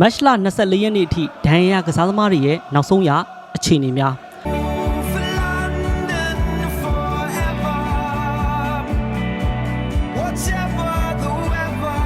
မတ်လ24ရက်နေ့အထိဒဏ်ရာရကစားသမားတွေရဲ့နောက်ဆုံးရအခြေအနေများ for London forever. Whatever the weather,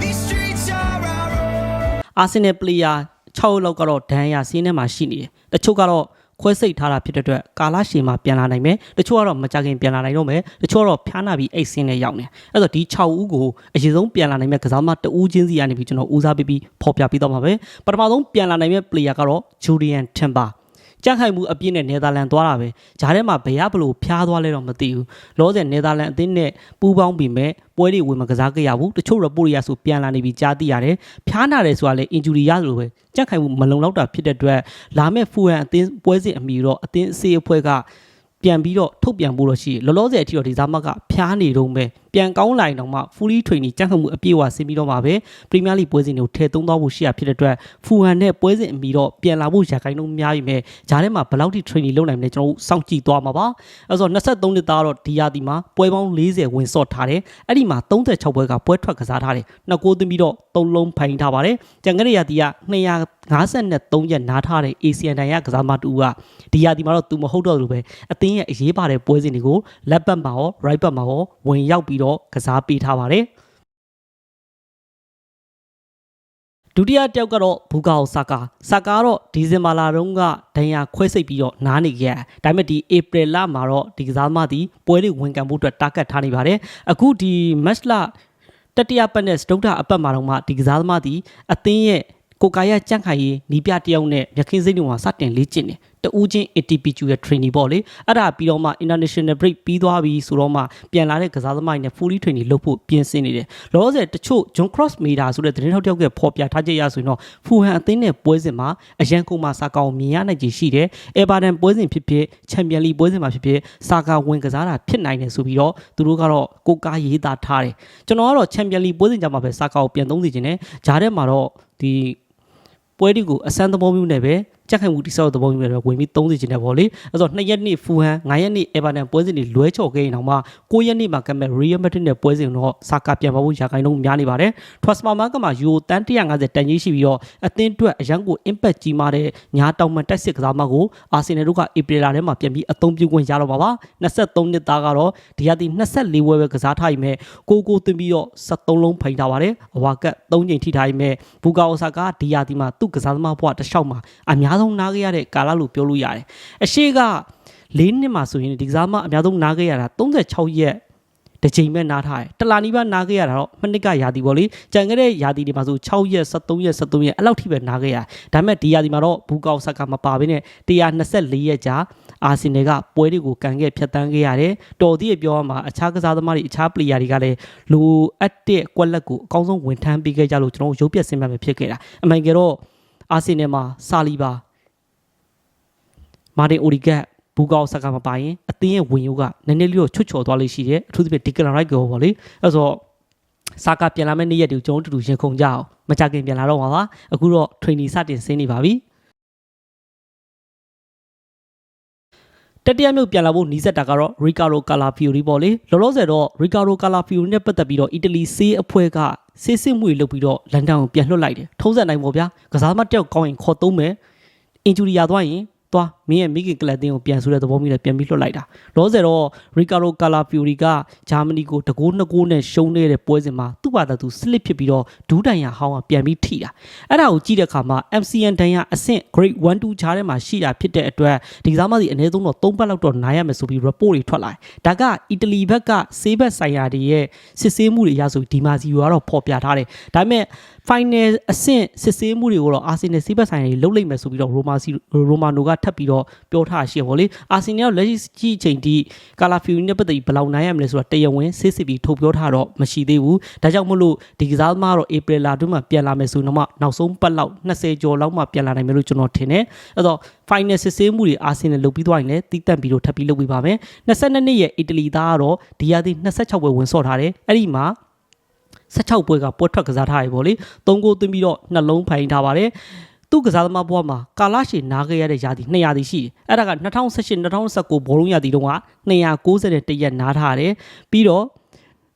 these streets are our own. အာဆင်နယ်ပလေယာ6လောက်ကတော့ဒဏ်ရာစီးထဲမှာရှိနေတယ်တချို့ကတော့ ခွဲစိတ်ထားတာဖြစ်တဲ့အတွက်ကာလရှည်မှာပြန်လာနိုင်မယ်တချို့ကတော့မကြခင်ပြန်လာနိုင်တော့မယ်တချို့ကတော့ဖျားနာပြီးအိတ်ဆင်းနဲ့ရောက်နေအဲ့တော့ဒီ6ဦးကိုအရင်ဆုံးပြန်လာနိုင်မဲ့ကစားမတဦးချင်းစီကနေပြီးကျွန်တော်ဦးစားပေးပြီးဖော်ပြပေးတော့မှာပဲပထမဆုံးပြန်လာနိုင်မဲ့ပလေယာကတော့ဂျူဒီယန်ထင်ပါ ကြန့်ခိုင်မှုအပြည့်နဲ့နယ်သာလန်သွားတာပဲဂျားထဲမှာဘယ်ရဘလို့ဖျားသွားလဲတော့မသိဘူးလောဆယ်နယ်သာလန်အသင်းနဲ့ပူးပေါင်းပြီးမဲ့ပွဲတွေဝင်မကစားခဲ့ရဘူးတချို့ report တွေကဆိုပြန်လာနေပြီးကြားသိရတယ်ဖျားနာတယ်ဆိုတာလေ injury ရသလိုပဲကြန့်ခိုင်မှုမလုံလောက်တာဖြစ်တဲ့အတွက်လာမဲ့ဖူဟန်အသင်းပွဲစဉ်အမီတော့အသင်းအစေးအဖွဲ့က ပြန်ပြီးတော့ထုတ်ပြန်ဖို့တော့ရှိတယ်လောလောဆယ်အထိတော့ဒီဇာမတ်ကဖျားနေတော့ပဲပြန်ကောင်းလာရင်တော့မှ fully training ကြန့်ခိုင်မှုအပြည့်အဝဆင်းပြီးတော့မှပဲ Premier League ပွဲစဉ်တွေကိုထည့်သုံးသွားဖို့ရှိရဖြစ်တဲ့အတွက်ဖူဟန်နဲ့ပွဲစဉ်အမီတော့ပြန်လာဖို့ရာခိုင်နှုန်းများပြီမဲ့ဂျားထဲမှာဘယ်လောက်ထိ training လုပ်နိုင်မလဲကျွန်တော်တို့စောင့်ကြည့်သွားမှာပါအဲဆို23နှစ်သားတော့ဒီယာတီမှာပွဲပေါင်း40ဝင်ဆော့ထားတယ်အဲ့ဒီမှာ36ပွဲကပွဲထွက်ကစားထားတယ်နှစ်ကိုးသွင်းပြီးတော့3လုံးဖိုင်ထားပါတယ်ကြံကရယာတီက253ရက်နားထားတဲ့ ASEAN တိုင်ရကစားမတူကဒီယာတီမှာတော့သူမဟုတ်တော့လို့ပဲအသင်းရဲ့အရေးပါတဲ့ပွဲစဉ်တွေကိုလက်ပတ်မှာရော right ပတ်မှာရောဝင်ရောက်ပြီးတော့ကစားပေးထားပါတယ်ဒုတိယတယောက်ကတော့ဘူကာအိုဆာကာဆာကာကတော့ဒီဇင်ဘာလတုန်းကဒဏ်ရာခွဲစိတ်ပြီးတော့နားနေခဲ့ရတယ်ဒါပေမဲ့ဒီဧပြီလမှာတော့ဒီကစားသမားသည်ပွဲတွေဝင်ကန်ဖို့အတွက်တာဂက်ထားနေပါတယ်အခုဒီမတ်လတတိယပတ်နဲ့စတုဒ္ဓအပတ်မှာတော့မှဒီကစားသမားသည်အသင်းရဲ့ ကိုကာယကြန့်ခိုင်ရေးနီးပြတယောက်နဲ့မြခင်းစိတ်တွေမှာစတင်လေ့ကျင့်တယ်တူးချင်း ATPQ ရဲ့ training ပေါ့လေအဲ့ဒါပြီးတော့မှ international break ပြီးသွားပြီဆိုတော့မှပြန်လာတဲ့ကစားသမားတွေနဲ့ fully training လုပ်ဖို့ပြင်ဆင်နေတယ်လောလောဆယ်တချို့ John Cross Meter ဆိုတဲ့သတင်းထောက်တယောက်ကဖော်ပြထားချက်ရဆိုရင်တော့ဖူဟန်အသင်းနဲ့ပွဲစဉ်မှာအရန်ကုန်မှာစာကောင်မြင်ရနိုင်ခြေရှိတယ်။ Everton ပွဲစဉ်ဖြစ်ဖြစ် Champions League ပွဲစဉ်မှာဖြစ်ဖြစ်စာကာဝင်ကစားတာဖြစ်နိုင်တယ်ဆိုပြီးတော့သူတို့ကတော့ကိုကားရေးသားထားတယ်။ကျွန်တော်ကတော့ Champions League ပွဲစဉ်ကြမှာပဲစာကာကိုပြန်သုံးစီခြင်းနဲ့ဂျားထဲမှာတော့ဒီ ပွဲဒီကိုအစမ်းသဘောမျိုးနဲ့ပဲ ကြက်ခိုင်မှုတိဆောက်တဲ့သဘောမျိုးနဲ့ပဲဝင်ပြီးသုံးစီခြင်းနဲ့ပေါ့လေအဲ့တော့2ရက်နေ့ဖူဟန်9ရက်နေ့ Everton ပွဲစဉ်တွေလွဲချော်ခဲ့ရင်တော့မှ9ရက်နေ့မှာကမဲ့ Real Madrid နဲ့ပွဲစဉ်တော့စာကာပြန်ပါဖို့ရာခိုင်နှုန်းများနေပါတယ် Transfer Market မှာယူရိုတန်150တန်ကြီးရှိပြီးတော့အသင်းအတွက်အရန်ကို impact ကြီးမားတဲ့ညာတောင်မှတက်စစ်ကစားမကိုအာဆင်နယ်တို့ကဧပြီလထဲမှာပြန်ပြီးအသုံးပြုခွင့်ရတော့မှာပါ23နှစ်သားကတော့ဒီရသည့်24ဝဲပဲကစားထားရမယ်ကိုကိုသွင်းပြီးတော့73လုံးဖိန်ထားပါတယ်အဝါကတ်3ချိန်ထိထားရမယ်ဘူကာအိုဆာကဒီရသည့်မှာသူ့ကစားသမားဘဝတစ်လျှောက်မှာအများဆုံးနားခဲ့ရတဲ့ကာလလို့ပြောလို့ရတယ်အရှိက၄နှစ်မှာဆိုရင်ဒီကစားမအများဆုံးနားခဲ့ရတာ36ရက်တစ်ချိန်ပဲနားထားတယ်တလာနီးပါးနားခဲ့ရတာတော့မနစ်ကယာတီပေါ့လေကြံခဲ့တဲ့ယာတီတွေမှာဆို6ရက်73ရက်73ရက်အဲ့လောက်ထိပဲနားခဲ့ရဒါပေမဲ့ဒီယာတီမှာတော့ဘူကောက်ဆက်ကမပါဘဲနဲ့124ရက်ကြာအာဆင်နယ်ကပွဲတွေကိုကန်ခဲ့ဖြတ်တန်းခဲ့ရတယ်တော်သေးရပြောရမှာအခြားကစားသမားတွေအခြားပလေယာတွေကလည်းလိုအပ်တဲ့ကွက်လက်ကိုအကောင်းဆုံးဝင်ထမ်းပေးခဲ့ကြလို့ကျွန်တော်တို့ရုပ်ပြဆင်းမှတ်ပဲဖြစ်ခဲ့တာအမှန်ကတော့အာဆင်နယ်မှာဆာလီဘာ မာတင်အိုရီဂတ်ဘူကောက်ဆက်ကမပါရင်အသင်းရဲ့ဝင်ရုပ်ကနည်းနည်းလေးတော့ချွတ်ချော်သွားလို့ရှိတယ်အထူးသဖြင့်ဒီကလန်ရိုက်ကောပေါ့လေအဲ့ဆိုတော့စာကပြန်လာမယ့်နေ့ရက်တွေကိုကျွန်တော်တို့အတူတူရင်ခုန်ကြအောင်မကြခင်ပြန်လာတော့မှာပါအခုတော့ training စတင်ဆင်းနေပါပြီတတိယမြို့ပြန်လာဖို့နီးစက်တာကတော့ Ricardo Calafiori ပေါ့လေလောလောဆယ်တော့ Ricardo Calafiori နဲ့ပတ်သက်ပြီးတော့အီတလီဆေးအဖွဲ့ကဆေးစစ်မှုတွေလုပ်ပြီးတော့လန်ဒန်ကိုပြန်လွှတ်လိုက်တယ်ထုံးစံတိုင်းပေါ့ဗျာကစားမတယောက်ကောင်းရင်ခေါ်သုံးမယ်အင်ဂျူရီရသွားရင်သွား မင်းရဲ့မိခင်ကလပ်တင်းကိုပြန်ဆိုတဲ့သဘောမျိုးနဲ့ပြန်ပြီးလွှတ်လိုက်တာလောဆယ်တော့ရီကာရိုကာလာဖီယိုရီကဂျာမနီကိုတကိုးနှစ်ကိုးနဲ့ရှုံးနေတဲ့ပွဲစဉ်မှာသူ့ဘာသာသူစလစ်ဖြစ်ပြီးတော့ဒူးတိုင်ရဟောင်းကပြန်ပြီးထိတာအဲ့ဒါကိုကြည့်တဲ့အခါမှာ MCN တန်ရအဆင့် grade 1 2ချားထဲမှာရှိတာဖြစ်တဲ့အတွက်ဒီကစားမစီအနည်းဆုံးတော့3ပတ်လောက်တော့နိုင်ရမယ်ဆိုပြီး report တွေထွက်လာတယ်ဒါကအီတလီဘက်ကဆေးဘက်ဆိုင်ရာတွေရဲ့စစ်ဆေးမှုတွေရဆိုဒီမာစီယိုကတော့ဖော်ပြထားတယ်ဒါပေမဲ့ final အဆင့်စစ်ဆေးမှုတွေကိုတော့အာဆင်နယ်စီးဘက်ဆိုင်ရာတွေလုပ်လိုက်မယ်ဆိုပြီးတော့ရိုမာစီရိုမာနိုကထပ်ပြီးတော့ပြောထားရှိရပါလေအာဆင်နယ်ကလက်ရှိအချိန်ထိကာလာဖီယူနဲ့ပတ်သက်ပြီးဘယ်လောက်နိုင်ရမလဲဆိုတာတရားဝင်စစ်စစ်ပြီးထုတ်ပြောထားတော့မရှိသေးဘူးဒါကြောင့်မို့လို့ဒီကစားသမားတော့ဧပြီလအတွင်းမှာပြန်လာမယ်ဆိုတော့မှနောက်ဆုံးပတ်လောက်20ကျော်လောက်မှပြန်လာနိုင်မယ်လို့ကျွန်တော်ထင်တယ်အဲ့တော့ final စစ်ဆေးမှုတွေအာဆင်နယ်လုပ်ပြီးသွားရင်လည်းတီးတက်ပြီးတော့ထပ်ပြီးလုပ်ပြီးပါမယ်22နှစ်ရဲ့အီတလီသားကတော့ဒီယာဒီ26ပွဲဝင်ဆော့ထားတယ်အဲ့ဒီမှာ16ပွဲကပွဲထွက်ကစားထားရပေါ့လေ၃ဂိုးသွင်းပြီးတော့နှလုံးဖိုင်ထားပါတယ် သူ့ကစားသမားဘဝမှာကာလရှည်နားခဲ့ရတဲ့ယာတီ200ရာတီရှိတယ်အဲ့ဒါက2018 2019ဘောလုံးရာတီတုန်းက291ရက်နားထားတယ်ပြီးတော့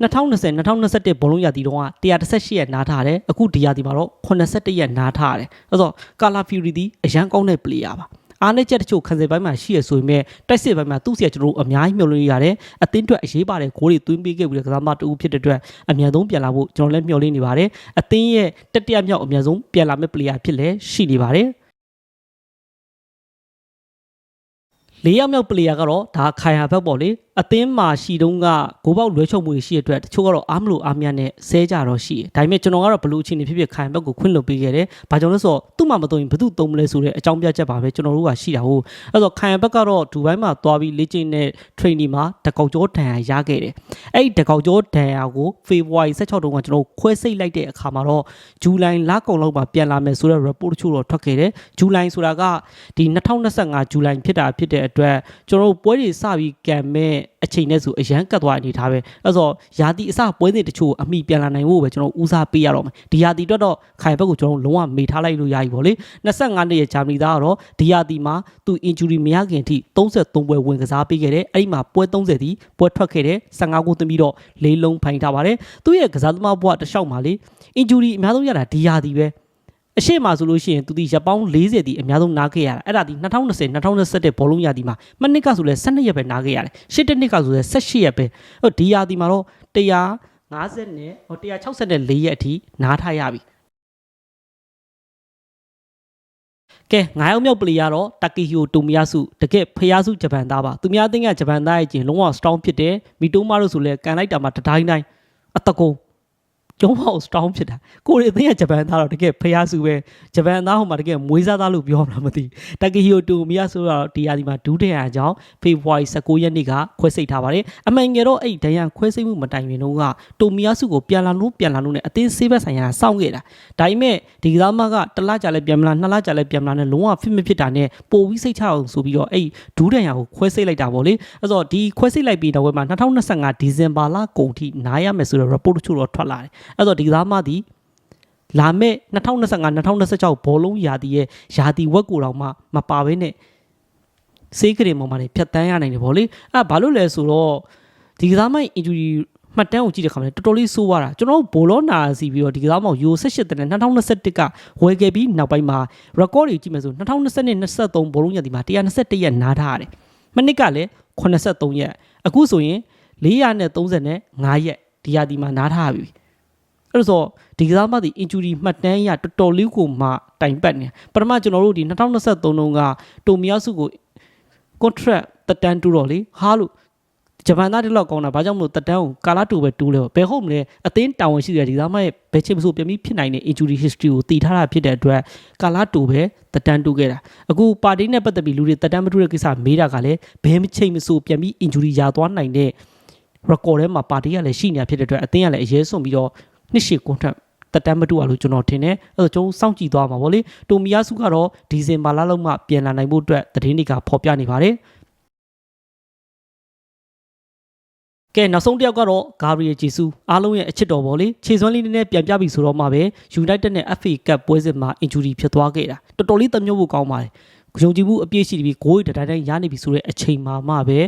2020 2021ဘောလုံးရာသီတုန်းက118ရက်နားထားတယ်အခုဒီရာသီမှာတော့81ရက်နားထားတယ်အဲ့တော့ကာလာဖျူရီဒီအရန်ကောင်းတဲ့ player ပါ အားနဲ့ချက်တချို့ခံစစ်ပိုင်းမှာရှိရဆိုပေမဲ့တိုက်စစ်ပိုင်းမှာသူ့စီကကျွန်တော်တို့အများကြီးမျှော်လင့်ရတယ်အသင်းအတွက်အရေးပါတဲ့ဂိုးတွေသွင်းပေးခဲ့ပြီးတဲ့ကစားမတူဖြစ်တဲ့အတွက်အမြန်ဆုံးပြန်လာဖို့ကျွန်တော်လည်းမျှော်လင့်နေပါတယ်အသင်းရဲ့တတိယမြောက်အမြန်ဆုံးပြန်လာမဲ့ player ဖြစ်လဲရှိနေပါတယ်လေးယောက်မြောက် player ကတော့ဒါခိုင်ဟာဘက်ပေါ့လေအသင်းမှာရှိတုန်းကဂိုးပေါက်လွဲချုပ်မှုတွေရှိတဲ့အတွက်တချို့ကတော့အားမလို့အားမရနဲ့ဆဲကြတော့ရှိတယ်ဒါပေမဲ့ကျွန်တော်ကတော့ဘလူးချင်းနေဖြစ်ဖြစ်ခိုင်ဘက်ကိုခွင့်လွှတ်ပေးခဲ့တယ်ဘာကြောင့်လဲဆိုတော့သူ့မှာမတော်ရင်ဘယ်သူသုံးမလဲဆိုတဲ့အကြောင်းပြချက်ပါပဲကျွန်တော်တို့ကရှိတာဟုတ်အဲ့တော့ခိုင်ဘက်ကတော့ဒူဘိုင်းမှာသွားပြီးလေ့ကျင့်တဲ့ training မှာတကောက်ကျော်ဒဏ်ရာရခဲ့တယ်အဲ့ဒီတကောက်ကျော်ဒဏ်ရာကိုဖေဖော်ဝါရီ16တုန်းကကျွန်တော်ခွဲစိတ်လိုက်တဲ့အခါမှာတော့ဇူလိုင်လကုန်လောက်မှာပြန်လာမယ်ဆိုတဲ့ report တချို့တော့ထွက်ခဲ့တယ်ဇူလိုင်ဆိုတာကဒီ2025ဇူလိုင်ဖြစ်တာဖြစ်တဲ့အတွက်ကျွန်တော်တို့ပွဲတွေစပြီးကံမဲ့အချိန်နဲ့ဆိုအရန်ကတ်သွားအနေထားပဲအဲ့တော့ယာတီအစပွဲစဉ်တချို့အမိပြန်လာနိုင်ဖို့ပဲကျွန်တော်ဦးစားပေးရတော့မယ်ဒီယာတီအတွက်တော့ခိုင်ဘက်ကိုကျွန်တော်လုံးဝမေထားလိုက်လို့ရပြီပေါ့လေ25နှစ်ရဲ့ဂျာမနီသားကတော့ဒီယာတီမှာသူ injury မရခင်အထိ33ပွဲဝင်ကစားပေးခဲ့တယ်အဲ့ဒီမှာပွဲ30တီပွဲထွက်ခဲ့တယ်15ခုသွင်းပြီးတော့လေးလုံးဖိုင်ထားပါတယ်သူ့ရဲ့ကစားသမားဘဝတစ်လျှောက်မှာလေ injury အများဆုံးရတာဒီယာတီပဲ အရှိမဆိုလို့ရှိရင်သူဒီရပောင်း40တီအများဆုံးနားခဲ့ရတာအဲ့ဒါဒီ2020 2021ဘောလုံးရာသီမှာမနစ်ကဆိုလဲ12ရက်ပဲနားခဲ့ရတယ်ရှစ်တနှစ်ကဆိုလဲ18ရက်ပဲဟိုဒီရာသီမှာတော့150နဲ့ဟို164ရက်အထိနားထားရပြီကဲငါးယောက်မြောက်ပလီကတော့တာကီဟီယိုတိုမီယာစုတကယ်ဖျားစုဂျပန်သားပါသူများအသင်းကဂျပန်သားရဲ့ကျင်လုံးဝ strong ဖြစ်တယ်မီတိုမာတို့ဆိုလဲကန်လိုက်တာမှာတတိုင်းတိုင်းအတကုံ ကျုံးပေါက် strong ဖြစ်တာကိုရီအသင်းကဂျပန်သားတော့တကယ်ဖျားစုပဲဂျပန်သားဟိုမှာတကယ်မွေးစားသားလို့ပြောမှာမသိတာကီဟီယိုတိုမီယာဆိုတော့ဒီယာဒီမှာဒူးတဲ့အကြောင်းဖေဖော်ဝါရီ19ရက်နေ့ကခွဲစိတ်ထားပါတယ်အမှန်ငယ်တော့အဲ့ဒဏ်ရာခွဲစိတ်မှုမတိုင်ခင်တုန်းကတိုမီယာစုကိုပြန်လာလို့ပြန်လာလို့ ਨੇ အသင်းဆေးဘက်ဆိုင်ရာစောင့်ခဲ့တာဒါပေမဲ့ဒီကစားမကတစ်လကြာလဲပြန်မလာနှစ်လကြာလဲပြန်မလာနဲ့လုံးဝဖြစ်မဖြစ်တာနဲ့ပိုပြီးစိတ်ချအောင်ဆိုပြီးတော့အဲ့ဒူးဒဏ်ရာကိုခွဲစိတ်လိုက်တာပေါ့လေအဲ့တော့ဒီခွဲစိတ်လိုက်ပြီးတော့ဝဲမှာ2025ဒီဇင်ဘာလကုန်ထိနားရမယ်ဆိုတော့ report တချို့တော့ထွက်လာတယ်အဲ့တော့ဒီကစားမသည်လာမဲ့2025 2026ဘောလုံးယာတီရဲ့ယာတီဝက်ကိုတောင်မှမပါဘဲနဲ့စေးကရင်ပေါ်မှာနေဖြတ်တန်းရနိုင်တယ်ဗောလေအဲ့ဘာလို့လဲဆိုတော့ဒီကစားမ injury မှတ်တမ်းကိုကြည့်တဲ့ခါမှာတော်တော်လေးဆိုးသွားတာကျွန်တော်တို့ဘောလုံးနာစီပြီးတော့ဒီကစားမောင် Euro 18တန်း2021ကဝယ်ခဲ့ပြီးနောက်ပိုင်းမှာ record တွေကြည့်မယ်ဆို2022 23ဘောလုံးရက်ဒီမှာ121ရက်နားထားရတယ်မနစ်ကလည်း83ရက်အခုဆိုရင်435ရက်ဒီရာဒီမှာနားထားပြီ အဲ့တော့ဒီကစားမသည် injury မှတ်တမ်းရတော်တော်လေးကိုမှတိုင်ပတ်နေပထမကျွန်တော်တို့ဒီ2023တုန်းကတိုမီယာစုကို contract တက်တန်းတူတော့လေဟာလို့ဂျပန်သားတွေလောက်ကောင်းတာဘာကြောင့်မလို့တက်တန်းကိုကာလာတူပဲတူလဲဘယ်ဟုတ်မလဲအသင်းတာဝန်ရှိတဲ့ဒီသားမရဲ့ဘယ်ချိန်မဆိုပြန်ပြီးဖြစ်နိုင်တဲ့ injury history ကိုတည်ထားတာဖြစ်တဲ့အတွက်ကာလာတူပဲတက်တန်းတူခဲ့တာအခုပါတီနဲ့ပတ်သက်ပြီးလူတွေတက်တန်းမတူတဲ့ကိစ္စမေးတာကလည်းဘယ်ချိန်မဆိုပြန်ပြီး injury ရသွားနိုင်တဲ့ record ထဲမှာပါတီကလည်းရှိနေတာဖြစ်တဲ့အတွက်အသင်းကလည်းအရေးဆုံးပြီးတော့ နှစ်ရှည် contract တက်တမ်းမတူရလို့ကျွန်တော်ထင်တယ်အဲ့တော့ကျွန်တော်စောင့်ကြည့်သွားမှာဗောလေတိုမီယာစုကတော့ဒီဇင်ဘာလလောက်မှပြန်လာနိုင်ဖို့အတွက်သတင်းတွေကဖော်ပြနေပါတယ်ကဲနောက်ဆုံးတစ်ယောက်ကတော့ဂါဘရီယယ်ဂျီဆူအားလုံးရဲ့အချစ်တော်ပေါ့လေခြေစွမ်းလေးနည်းနည်းပြန်ပြပြီဆိုတော့မှပဲ United နဲ့ FA Cup ပွဲစဉ်မှာ injury ဖြစ်သွားခဲ့တာတော်တော်လေးတမျိုးဖို့ကောင်းပါတယ်ယုံကြည်မှုအပြည့်ရှိပြီးဂိုးတွေတိုင်းတိုင်းရနေပြီဆိုတဲ့အချိန်မှာမှပဲ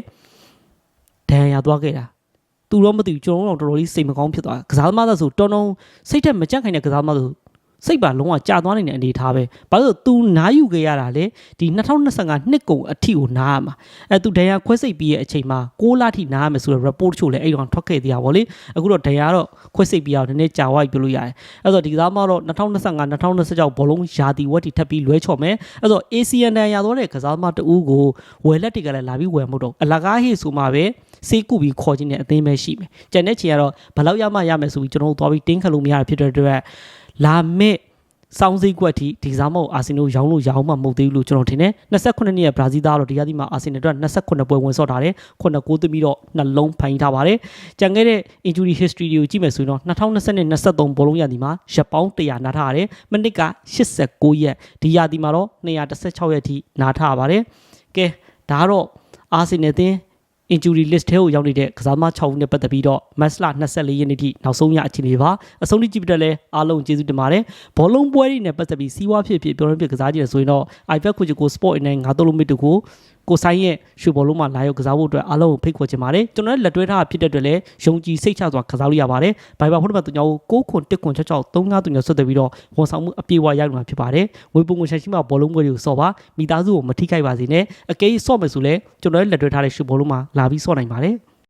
ဒဏ်ရာသွားခဲ့တာ သူတော့မသိဘူးကျွန်တော်တို့တော့တော်တော်လေးစိတ်မကောင်းဖြစ်သွားတာကစားသမားသားဆိုတော်တော်စိတ်ထက်မကြက်ခိုင်တဲ့ကစားသမားဆိုစိတ်ပါလုံးဝကြာသွားနေတဲ့အနေအထားပဲဘာလို့လဲသူနားယူခဲ့ရတာလေဒီ2025နှစ်ကုန်အထိကိုနားရမှာအဲသူဒဏ်ရာခွဲစိတ်ပြီးရဲ့အချိန်မှာ6လထိနားရမယ်ဆိုတော့ report ချို့လည်းအဲ့တော့ထွက်ခဲ့သေးတာဗောလေအခုတော့ဒဏ်ရာတော့ခွဲစိတ်ပြီးအောင်နည်းနည်းကြာသွားပြီပြောလို့ရတယ်အဲ့တော့ဒီကစားမတော့2025 2026ဘောလုံးယာတီဝက်တီထပ်ပြီးလွဲချော်မယ်အဲ့တော့ ACN ဒဏ်ရာသွားတဲ့ကစားမတူကိုဝယ်လက်တွေကလည်းလာပြီးဝယ်မှုတော့အလကားဟေ့ဆိုမှပဲ စေးကုပြီးခေါ်ခြင်းနဲ့အသင်းပဲရှိမယ်ကျန်တဲ့ချီကတော့ဘယ်လောက်ရမှရမယ်ဆိုပြီးကျွန်တော်တို့သွားပြီးတင်းခတ်လို့မရတာဖြစ်တဲ့အတွက်လာမဲ့စောင်းစိတ်ကွက်ထိဒီကစားမကိုအာဆင်နယ်ရောင်းလို့ရောင်းမှမဟုတ်သေးဘူးလို့ကျွန်တော်ထင်တယ်28နှစ်ရဲ့ဘရာဇီးသားတော့ဒီကတိမှာအာဆင်နယ်အတွက်28ပွဲဝင်ဆော့ထားတယ်9ဂိုးသွင်းပြီးတော့နှလုံးဖိုင်ထားပါတယ်ကြံခဲ့တဲ့ injury history တွေကိုကြည့်မယ်ဆိုရင်တော့2020နဲ့23ဘောလုံးရာသီမှာရက်ပေါင်း100နားထားရတယ်မနစ်က89ရက်ဒီရာသီမှာတော့216ရက်ထိနားထားပါတယ်ကဲဒါကတော့အာဆင်နယ်အသင်း injury list ထဲကိုရောက်နေတဲ့ကစားသမား6ဦးနဲ့ပတ်သက်ပြီးတော့ match လ24ရက်နေ့ထိနောက်ဆုံးရအခြေအနေပါအဆုံးထိကြည့်ပြတဲ့လဲအားလုံးကျေးဇူးတင်ပါတယ်ဘောလုံးပွဲတွေနဲ့ပတ်သက်ပြီးစီးပွားဖြစ်ဖြစ်ပြောရင်းဖြစ်ကစားကြည့်ရဆိုရင်တော့ iPad ကိုချကို sport နဲ့ငါတို့လိုမစ်တို့ကို ကိုဆိုင်ရဲ့ရွှေဘောလုံးမှာလာရောက်ကစားဖို့အတွက်အားလုံးကိုဖိတ်ခေါ်ချင်ပါတယ်ကျွန်တော်လည်းလက်တွဲထားတာဖြစ်တဲ့အတွက်လည်းယုံကြည်စိတ်ချစွာကစားလို့ရပါတယ်ဘိုင်ဘာဖုန်းနံပါတ်3ကို6ခွန်1ခွန်6 6 3 5 3ဆွတ်တယ်ပြီးတော့ဝန်ဆောင်မှုအပြည့်အဝရယူမှာဖြစ်ပါတယ်ငွေပုံငွေရှာရှိမှဘောလုံးပွဲတွေကိုစော့ပါမိသားစုကိုမထိခိုက်ပါစေနဲ့အကယ်၍စော့မယ်ဆိုလဲကျွန်တော်လည်းလက်တွဲထားတဲ့ရွှေဘောလုံးမှာလာပြီးစော့နိုင်ပါတယ်